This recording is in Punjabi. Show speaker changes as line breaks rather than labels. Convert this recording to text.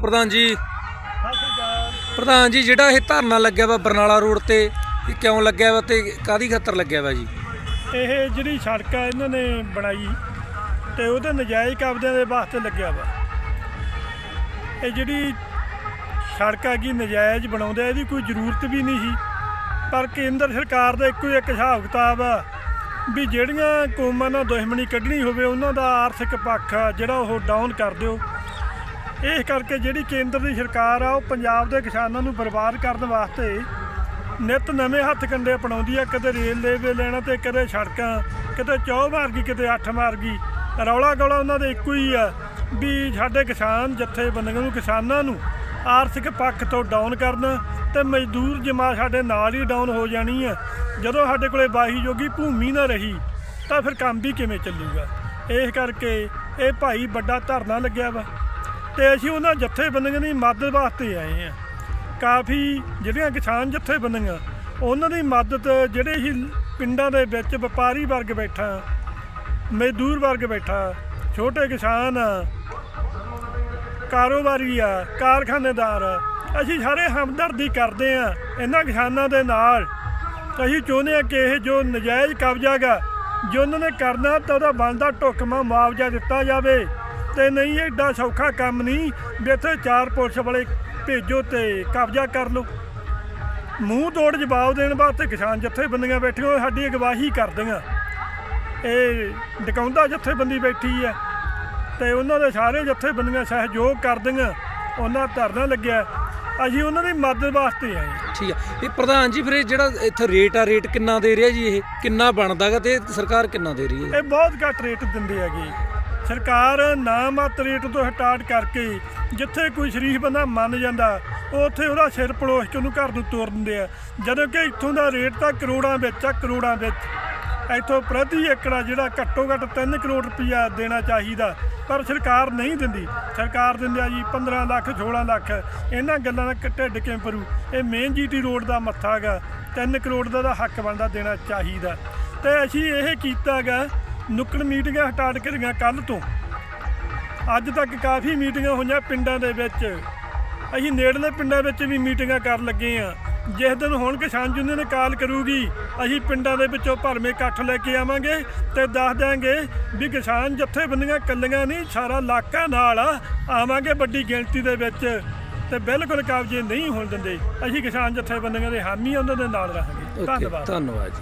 ਪ੍ਰਧਾਨ ਜੀ।
ਸਤਿ ਸ਼੍ਰੀ ਅਕਾਲ
ਪ੍ਰਧਾਨ ਜੀ, ਜਿਹੜਾ ਇਹ ਧਰਨਾ ਲੱਗਿਆ ਵਾ ਬਰਨਾਲਾ ਰੋਡ ਤੇ, ਇਹ ਕਿਉਂ ਲੱਗਿਆ ਵਾ ਤੇ ਕਾਦੀ ਖਤਰ ਲੱਗਿਆ ਵਾ ਜੀ?
ਇਹ ਜਿਹੜੀ ਸੜਕ ਆ, ਇਹਨਾਂ ਨੇ ਬਣਾਈ ਤੇ ਉਹਦੇ ਨਜਾਇਜ਼ ਕਬਜ਼ਿਆਂ ਦੇ ਵਾਸਤੇ ਲੱਗਿਆ ਵਾ। ਇਹ ਜਿਹੜੀ ਸੜਕ ਆ ਕੀ ਨਜਾਇਜ਼ ਬਣਾਉਂਦੇ ਇਹਦੀ ਕੋਈ ਜ਼ਰੂਰਤ ਵੀ ਨਹੀਂ ਸੀ। ਪਰ ਕੇਂਦਰ ਸਰਕਾਰ ਦਾ ਇੱਕੋ ਹੀ ਇੱਕ ਹਿਸਾਬ ਕਿਤਾਬ ਆ ਵੀ ਜਿਹੜੀਆਂ ਕੌਮਾਂ ਨਾਲ ਦੁਸ਼ਮਣੀ ਕੱਢਣੀ ਹੋਵੇ, ਉਹਨਾਂ ਦਾ ਆਰਥਿਕ ਪੱਖ ਆ, ਜਿਹੜਾ ਉਹ ਡਾਊਨ ਕਰ ਦਿਓ। ਇਸ ਕਰਕੇ ਜਿਹੜੀ ਕੇਂਦਰ ਦੀ ਸਰਕਾਰ ਆ, ਉਹ ਪੰਜਾਬ ਦੇ ਕਿਸਾਨਾਂ ਨੂੰ ਬਰਬਾਦ ਕਰਨ ਵਾਸਤੇ ਨਿਤ ਨਵੇਂ ਹੱਥ ਕੰਡੇ ਅਪਣਾਉਂਦੀ ਆ, ਕਦੇ ਰੇਲ ਲੇਵੇ ਲੈਣਾ ਤੇ ਕਦੇ ਸੜਕਾਂ, ਕਿਤੇ ਚੌ ਮਾਰਗੀ, ਕਿਤੇ ਅੱਠ ਮਾਰ ਗਈ ਰੌਲਾ ਗੌਲਾ ਉਹਨਾਂ ਦੇ ਇੱਕੋ ਹੀ ਆ ਵੀ ਸਾਡੇ ਕਿਸਾਨ ਜਥੇਬੰਦੀਆਂ ਨੂੰ, ਕਿਸਾਨਾਂ ਨੂੰ ਆਰਥਿਕ ਪੱਖ ਤੋਂ ਡਾਊਨ ਕਰਨਾ ਤੇ ਮਜ਼ਦੂਰ ਜਮਾ ਸਾਡੇ ਨਾਲ ਹੀ ਡਾਊਨ ਹੋ ਜਾਣੀ ਆ। ਜਦੋਂ ਸਾਡੇ ਕੋਲੇ ਬਾਹੀ ਜੋਗੀ ਭੂਮੀ ਨਾ ਰਹੀ, ਤਾਂ ਫਿਰ ਕੰਮ ਵੀ ਕਿਵੇਂ ਚੱਲੂਗਾ? ਇਸ ਕਰਕੇ ਇਹ ਭਾਈ ਵੱਡਾ ਧਰਨਾ ਲੱਗਿਆ ਵਾ। ਤੇ ਅਸੀਂ ਉਹਨਾਂ ਜਥੇਬੰਦੀਆਂ ਦੀ ਮਦਦ ਵਾਸਤੇ ਆਏ ਆ ਕਾਫੀ ਜਿਹੜੀਆਂ ਕਿਸਾਨ ਜਥੇਬੰਦੀਆਂ ਉਹਨਾਂ ਦੀ ਮਦਦ ਜਿਹੜੇ ਹੀ ਪਿੰਡਾਂ ਦੇ ਵਿੱਚ ਵਪਾਰੀ ਵਰਗ ਬੈਠਾ ਮਜ਼ਦੂਰ ਵਰਗ ਬੈਠਾ ਛੋਟੇ ਕਿਸਾਨ ਆ, ਕਾਰੋਬਾਰੀ ਆ ਕਾਰਖਾਨੇਦਾਰ ਆ, ਅਸੀਂ ਸਾਰੇ ਹਮਦਰਦੀ ਕਰਦੇ ਆ ਇਹਨਾਂ ਕਿਸਾਨਾਂ ਦੇ ਨਾਲ। ਅਸੀਂ ਚਾਹੁੰਦੇ ਆ ਕਿ ਇਹ ਜੋ ਨਜਾਇਜ਼ ਕਬਜ਼ਾ ਗਾ ਜੋ ਉਹਨਾਂ ਨੇ ਕਰਨਾ ਤਾਂ ਉਹਦਾ ਬਣਦਾ ਢੁਕਮਾ ਮੁਆਵਜ਼ਾ ਦਿੱਤਾ ਜਾਵੇ। ਤੇ ਨਹੀਂ ਏਡਾ ਸੌਖਾ ਕੰਮ ਨਹੀਂ। ਵੀ ਇੱਥੇ ਚਾਰ ਪੁਲਿਸ ਵਾਲੇ ਭੇਜੋ ਤੇ ਕਬਜ਼ਾ ਕਰ ਲਓ। ਮੂੰਹ ਤੋੜ ਜਵਾਬ ਦੇਣ ਵਾਸਤੇ ਕਿਸਾਨ ਜਥੇਬੰਦੀਆਂ ਬੈਠੀਆਂ ਉਹ ਸਾਡੀ ਅਗਵਾਹੀ ਕਰਦੀਆਂ। ਇਹ ਡਕਾਉਂਦਾ ਜਥੇਬੰਦੀ ਬੈਠੀ ਆ ਤੇ ਉਹਨਾਂ ਦੇ ਸਾਰੇ ਜਥੇਬੰਦੀਆਂ ਸਹਿਯੋਗ ਕਰਦੀਆਂ। ਉਹਨਾਂ ਧਰਨਾ ਲੱਗਿਆ। ਅਸੀਂ ਉਹਨਾਂ ਦੀ ਮਦਦ ਵਾਸਤੇ ਆਏ ਹਾਂ।
ਠੀਕ ਆ। ਇਹ ਪ੍ਰਧਾਨ ਜੀ ਫਿਰ ਇਹ ਜਿਹੜਾ ਇੱਥੇ ਰੇਟ ਆ ਰੇਟ ਕਿੰਨਾ ਦੇ ਰਿਹਾ ਜੀ ਇਹ? ਕਿੰਨਾ ਬਣਦਾਗਾ ਤੇ ਸਰਕਾਰ ਕਿੰਨਾ ਦੇ ਰਹੀ ਹੈ?
ਇਹ ਬਹੁਤ ਘੱਟ ਰੇਟ ਦਿੰਦੇ ਹੈਗੇ। ਸਰਕਾਰ ਨਾਮਤ ਰੇਟ ਤੋਂ ਹਟਾਟ ਕਰਕੇ ਜਿੱਥੇ ਕੋਈ ਸ਼ਰੀਫ ਬੰਦਾ ਮੰਨ ਜਾਂਦਾ, ਉੱਥੇ ਉਹਦਾ ਸਿਰ ਪਲੋਸ ਕੇ ਉਹਨੂੰ ਘਰ ਨੂੰ ਤੋਰ ਦਿੰਦੇ ਆ। ਜਦੋਂ ਕਿ ਇੱਥੋਂ ਦਾ ਰੇਟ ਤਾਂ ਕਰੋੜਾਂ ਵਿੱਚ ਆ, ਕਰੋੜਾਂ ਵਿੱਚ। ਇੱਥੋਂ ਪ੍ਰਤੀ ਏਕੜਾ ਜਿਹੜਾ ਘੱਟੋ ਘੱਟ 3 ਕਰੋੜ ਰੁਪਈਆ ਦੇਣਾ ਚਾਹੀਦਾ, ਪਰ ਸਰਕਾਰ ਨਹੀਂ ਦਿੰਦੀ। ਸਰਕਾਰ ਦਿੰਦੇ ਆ ਜੀ 15 ਲੱਖ 16 ਲੱਖ। ਇਹਨਾਂ ਗੱਲਾਂ ਦਾ ਢਿੱਡ ਕਿਵੇਂ ਭਰੂ? ਇਹ ਮੇਨ ਜੀਟੀ ਰੋਡ ਦਾ ਮੱਥਾ ਗਾ 3 ਕਰੋੜ ਦਾ ਤਾਂ ਹੱਕ ਬਣਦਾ ਦੇਣਾ ਚਾਹੀਦਾ। ਤੇ ਅਸੀਂ ਇਹ ਕੀਤਾਗਾ ਨੁੱਕੜ ਮੀਟਿੰਗਾਂ ਸਟਾਰਟ ਕਰੀਆਂ ਕੱਲ ਤੋਂ। ਅੱਜ ਤੱਕ ਕਾਫੀ ਮੀਟਿੰਗਾਂ ਹੋਈਆਂ ਪਿੰਡਾਂ ਦੇ ਵਿੱਚ। ਅਸੀਂ ਨੇੜਲੇ ਪਿੰਡਾਂ ਵਿੱਚ ਵੀ ਮੀਟਿੰਗਾਂ ਕਰਨ ਲੱਗੇ ਆ ਜਿਸ ਦਿਨ ਹੁਣ ਕਿਸਾਨ ਯੂਨੀਅਨ ਨੇ ਕਾਲ ਕਰੂਗੀ ਅਸੀਂ ਪਿੰਡਾਂ ਦੇ ਵਿੱਚੋਂ ਭਰਵੇਂ ਇਕੱਠ ਲੈ ਕੇ ਆਵਾਂਗੇ ਤੇ ਦੱਸ ਦਿਆਂਗੇ ਵੀ ਕਿਸਾਨ ਜਥੇਬੰਦੀਆਂ ਕੱਲੀਆਂ ਨਹੀਂ ਸਾਰਾ ਇਲਾਕਾ ਨਾਲ ਆਵਾਂਗੇ ਵੱਡੀ ਗਿਣਤੀ ਦੇ ਵਿੱਚ। ਤੇ ਬਿਲਕੁਲ ਕਬਜ਼ੇ ਨਹੀਂ ਹੋਣ ਦਿੰਦੇ। ਅਸੀਂ ਕਿਸਾਨ ਜਥੇਬੰਦੀਆਂ ਦੇ ਹਾਮੀ ਉਹਨਾਂ ਦੇ ਨਾਲ ਰਹਾਂਗੇ। ਧੰਨਵਾਦ।
ਧੰਨਵਾਦ